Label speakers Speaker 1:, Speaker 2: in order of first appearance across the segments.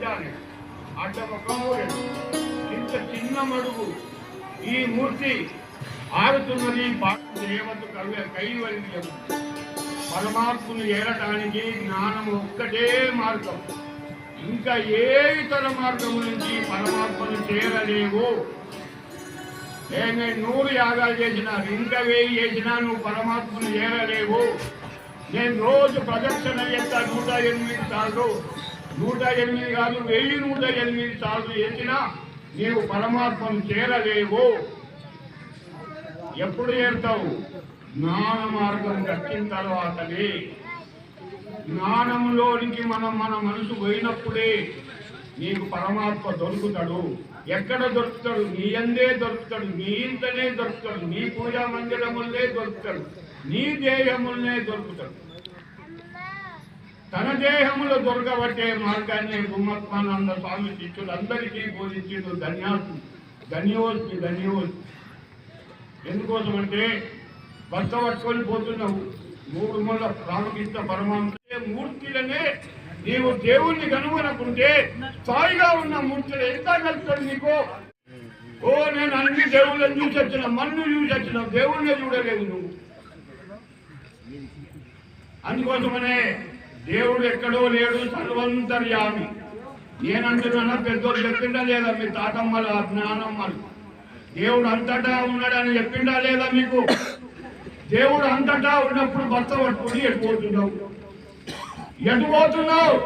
Speaker 1: చేయాలి అడ్డ ఇంత చిన్న మడుగు. ఈ మూర్తి ఆడుతున్నది దేవత కవి కైవల్యం పరమాత్మను ఏరటానికి జ్ఞానం ఒక్కటే మార్గం. ఇంకా ఏ ఇతర మార్గం నుంచి పరమాత్మను చేరలేవు? ఏ నేను నూరు యాగాలు చేసినా ఇంకా వేయి చేసినా నువ్వు పరమాత్మను చేరలేవు. నేను రోజు ప్రదక్షిణ చేస్తా నూట ఎనిమిది సార్లు. నూట ఎనిమిది కాదు వెయ్యి నూట ఎనిమిది సార్లు చేసినా నీవు పరమాత్మను చేరలేవు. ఎప్పుడు చేరుతావు? జ్ఞాన మార్గం దక్కిన తర్వాతనే. జ్ఞానంలోనికి మనం మన మనసు పోయినప్పుడే నీకు పరమాత్మ దొరుకుతాడు. ఎక్కడ దొరుకుతాడు? నీ అందే దొరుకుతాడు. నీ ఇంతనే దొరుకుతాడు. నీ పూజా మందిరములనే దొరుకుతాడు. నీ దేహములనే దొరుకుతాడు. తన దేహములో దొరకబట్టే మార్గాన్ని గుమ్మత్మానంద స్వామి శిష్యులందరికీ బోధించిండు ధన్యాసు. ధన్యోస్మి ధన్యోస్మి. ఎందుకోసం అంటే భర్త పట్టుకొని పోతున్నావు. మూడు మూల రామకృష్ణ పరమాంస మూర్తులనే నీవు దేవుణ్ణి కనుగొనకుంటే స్థాయిగా ఉన్న మూర్తులు ఎంత కలుగుతాడు నీకు? ఓ నేను అన్ని దేవుళ్ళని చూసి వచ్చిన మన్ను చూసి వచ్చిన దేవుణ్ణి చూడలేదు నువ్వు. అందుకోసమనే దేవుడు ఎక్కడో లేడు సర్వంతర్యామి. నేనంటున్నా పెద్దోళ్ళు చెప్పిండా లేదా మీ తాతమ్మల జ్ఞానమ్మలు? దేవుడు అంతటా ఉన్నాడని చెప్పిండా లేదా మీకు? దేవుడు అంతటా ఉన్నప్పుడు భర్త పట్టుకుని ఎటు పోతున్నావు? ఎటు పోతున్నావు?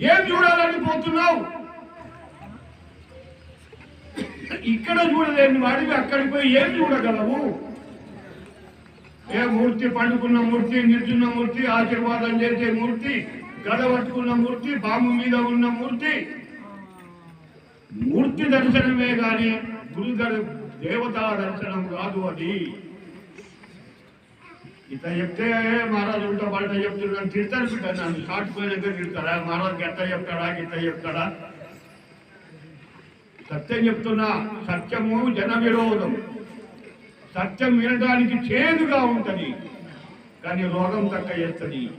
Speaker 1: ఏం చూడాలని పోతున్నావు? ఇక్కడ చూడలేని వాడివి అక్కడికి పోయి ఏం చూడగలవు? ఏ మూర్తి పండుకున్న మూర్తి నిల్చున్న మూర్తి ఆశీర్వాదం చేసే మూర్తి గడవట్టుకున్న మూర్తి బాంబు మీద ఉన్న మూర్తి. మూర్తి దర్శనమే కానీ గురు దేవతా దర్శనం కాదు అది. ఇత చెప్తే మహారాజు ఉంటా బయట చెప్తున్నాను తిడతాను బిడ్డ నన్ను. కాటుపోయినాక తిడతారా? మహారాజుకి ఎంత చెప్తాడా? ఇంత చెప్తాడా? సత్యం చెప్తున్నా. సత్యము జన విరోధం సత్యం వినడానికి చేదుగా ఉంటది కానీ రోగం తక్క చేస్తుంది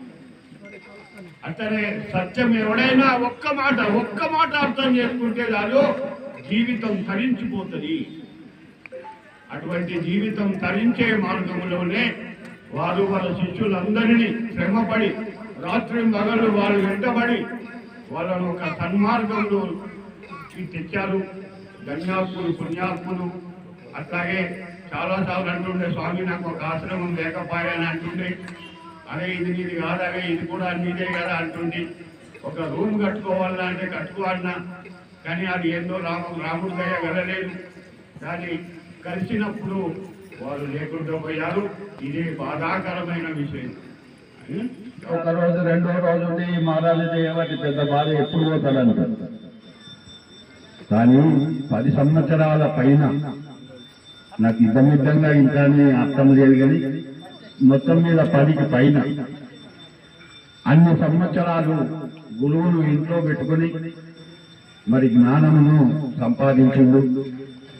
Speaker 1: అట్లనే సత్యం ఎవడైనా ఒక్క మాట ఒక్క మాట అర్థం చేసుకుంటే దానిలో జీవితం తరించిపోతుంది. అటువంటి జీవితం తరించే మార్గంలోనే వారు వాళ్ళ శిష్యులందరినీ శ్రమపడి రాత్రి మగలు వాళ్ళు వెంటబడి వాళ్ళను ఒక సన్మార్గంలో తెచ్చారు. ధన్యాత్ములు పుణ్యాత్ములు. అట్లాగే చాలా సార్లు అంటుండే స్వామి నాకు ఒక ఆశ్రమం లేకపోయాని అంటుండే. అరే ఇది నీది కాదు అరే ఇది కూడా నీదే కదా అంటుంది ఒక రూమ్ కట్టుకోవాలన్నా అంటే కట్టుకోవాలన్నా కానీ అది ఏందో రాము రాముడి దయ వెళ్ళలేదు కానీ కలిసినప్పుడు వాళ్ళు లేకుండా పోయారు. ఇది బాధాకరమైన విషయం.
Speaker 2: ఒక రోజు రెండో రోజు ఉండి ఈ చేయబట్టి పెద్ద బాధ ఎప్పుడు పోతాడంట. కానీ పది సంవత్సరాల పైన నాకు ఇద్దమిద్దంగా ఇంకానే అర్థం లేదు కానీ మొత్తం మీద పదికి పైన అన్ని సంవత్సరాలు గురువును ఇంట్లో పెట్టుకొని మరి జ్ఞానమును సంపాదించిండు.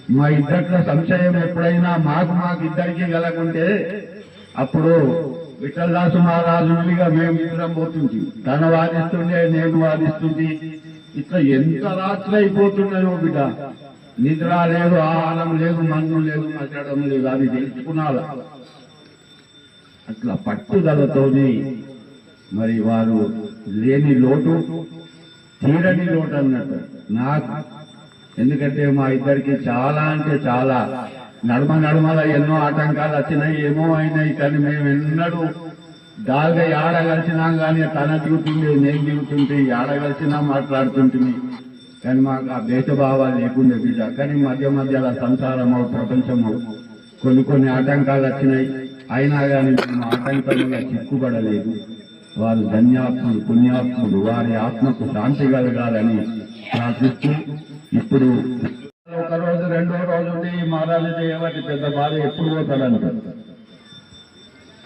Speaker 2: మా ఇద్దరిలో సంశయం ఎప్పుడైనా మాకు మాకు ఇద్దరికి కలకుంటే అప్పుడు విఠలదాసు మహారాజునిగా మేము ఇద్దరం పోతుంది తన వాదిస్తుండే నేను వాదిస్తుంది ఇట్లా ఎంత రాత్రి అయిపోతున్నాయో బిడ్డ. నిద్ర లేదు ఆహారం లేదు మన్ను లేదు మచ్చడం లేదు అది తెలుసుకున్నారు. అట్లా పట్టుదలతోని మరి వారు లేని లోటు తీరని లోటు అన్నట్టు. నాకు ఎందుకంటే మా ఇద్దరికి చాలా అంటే చాలా నడుమ నడమల ఎన్నో ఆటంకాలు వచ్చినాయి ఏమో అయినాయి కానీ మేము ఎన్నడూ దాల్గా ఏడగలిసినాం కానీ తన దిగుతుంది నేను దిగుతుంది ఏడగలిసినా మాట్లాడుతుంటుంది కానీ మాకు ఆ భేదభావాలు లేకుండా బిడ్డ. కానీ మధ్య మధ్యలో సంసారము ప్రపంచము కొన్ని కొన్ని ఆటంకాలు వచ్చినాయి. అయినా కానీ మేము ఆటంకంగా చిక్కుపడలేదు వారు ధన్యాత్ముడు పుణ్యాత్ముడు వారి ఆత్మకు శాంతి కలగాలని ప్రార్థిస్తూ ఇప్పుడు ఒక రోజు రెండో రోజు ఉండి ఈ మహారాజు చేయబట్టి పెద్ద బాధ ఎప్పుడు పోతాడంట.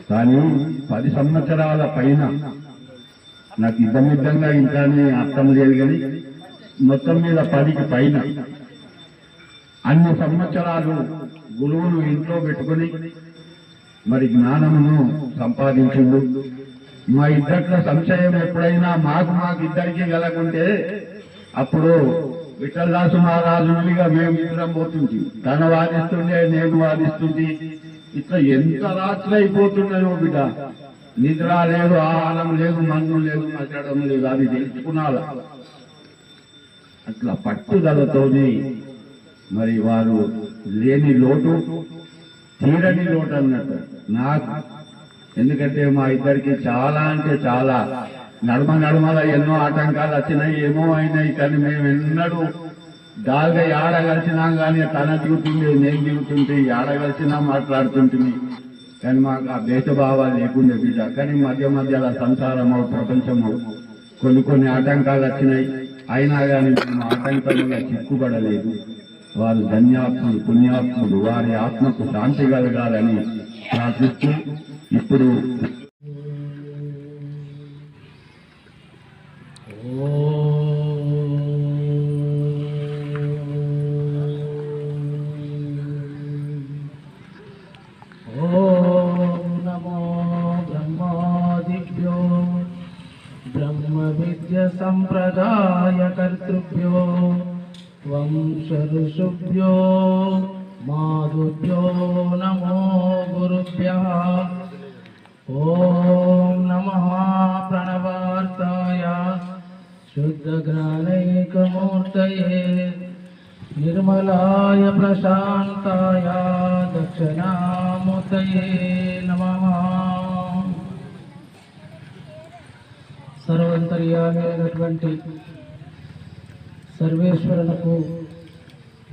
Speaker 2: కానీ పది సంవత్సరాల పైన నాకు ఇబ్బందిగా ఇంకానే అర్థం లేదు కానీ మొత్తం మీద పదికి పైన. అన్ని సంవత్సరాలు గురువును ఇంట్లో పెట్టుకొని మరి జ్ఞానమును సంపాదించిండు. మా ఇద్దట్లో సంశయం ఎప్పుడైనా మాకు మాకు ఇద్దరికి కలకుంటే అప్పుడు విఠలదాసు మహారాజులుగా మేము ఇద్దరం పోతుంది తన వాదిస్తుండే నేను వాదిస్తుంది ఇట్లా ఎంత రాత్రి అయిపోతున్నాయో బిడ్డ. నిద్ర లేదు ఆహారం లేదు మన్ను లేదు మచ్చడం లేదు అది తెలుసుకున్నాలా? అట్లా పట్టుదలతోని మరి వారు లేని లోటు తీరని లోటు అన్నట్టు నాకు ఎందుకంటే మా ఇద్దరికి చాలా అంటే చాలా నడుమ నడుమల ఎన్నో ఆటంకాలు వచ్చినాయి ఏమో అయినాయి కానీ మేము ఎన్నడూ దాగా ఆడ కలిసినాం కానీ తన తిరుగుతుంది నేను తిరుగుతుంటే ఆడ కలిసినా మాట్లాడుతుంటుంది కానీ మాకు ఆ భేదభావాలు లేకుండా బిడ్డ. కానీ మధ్య మధ్యలో సంసారము ప్రపంచము కొన్ని కొన్ని ఆటంకాలు వచ్చినాయి. అయినా కానీ మేము ఆటంకంగా చిక్కుబడలేదు. వారు ధన్యాత్ములు పుణ్యాత్ములు వారి ఆత్మకు శాంతి కలగాలని ప్రార్థిస్తూ ఇప్పుడు
Speaker 3: ఓ ब्रह्मविद्यसम्प्रदायकर्तृभ्यो वंशऋषुभ्यो माधुभ्यो नमो गुरुभ्यः ॐ नमः प्रणवार्ताय शुद्धज्ञानैकमूर्तये निर्मलाय प्रशान्ताय दक्षिणामूर्तये नमः సర్వంతర్యామైనటువంటి సర్వేశ్వరులకు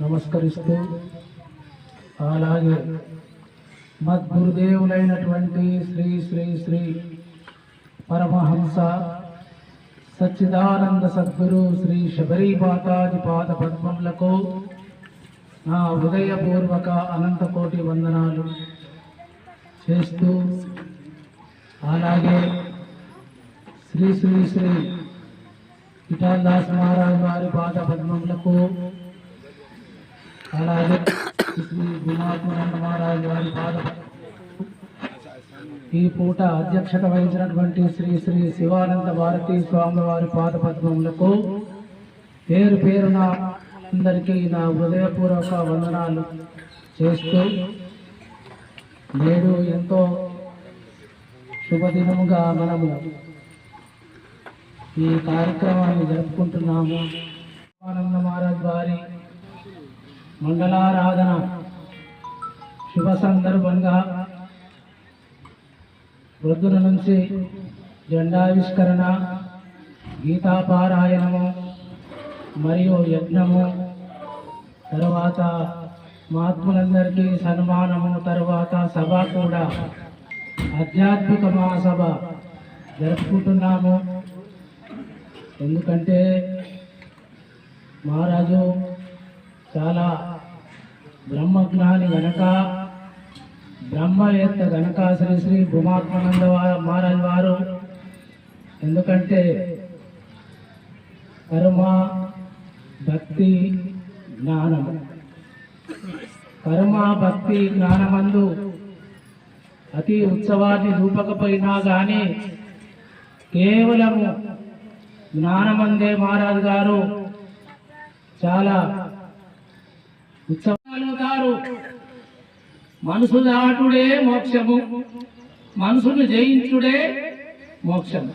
Speaker 3: నమస్కరిస్తూ అలాగే మద్గురుదేవులైనటువంటి శ్రీ శ్రీ శ్రీ పరమహంస సచ్చిదానంద సద్గురు శ్రీ శబరి మాతాజి పాద పద్మములకు నా హృదయపూర్వక అనంతకోటి వందనాలు చేస్తూ అలాగే శ్రీ శ్రీ శ్రీ విఠాల్దాస్ మహారాజ్ వారి పాద పద్మములకు అలాగే శ్రీ గుణాత్మనంద మహారాజ్ వారి పాద ఈ పూట అధ్యక్షత వహించినటువంటి శ్రీ శ్రీ శివానంద భారతీ స్వామి వారి పాద పద్మములకు పేరు పేరున అందరికీ నా హృదయపూర్వక వందనాలు చేస్తూ నేడు ఎంతో శుభదినముగా మనము ఈ కార్యక్రమాన్ని జరుపుకుంటున్నాము. ఆనంద మహారాజ్ వారి మండలారాధన శుభ సందర్భంగా వృద్ధుల నుంచి జెండావిష్కరణ గీతాపారాయణము మరియు యజ్ఞము తర్వాత మహాత్ములందరికీ సన్మానము తర్వాత సభ కూడా. ఆధ్యాత్మిక మహాసభ జరుపుకుంటున్నాము. ఎందుకంటే మహారాజు చాలా బ్రహ్మజ్ఞాని గనక బ్రహ్మవేత్త గనక శ్రీ శ్రీ భూమాత్మానంద మహారాజు వారు. ఎందుకంటే కర్మ భక్తి జ్ఞానం. కర్మ భక్తి జ్ఞానమందు అతి ఉత్సవాన్ని రూపకపోయినా కానీ కేవలము జ్ఞానమందే మహారాజు గారు. చాలా ఉత్సవాలుతారు మనసు దాటుడే మోక్షము. మనసును జయించుడే మోక్షం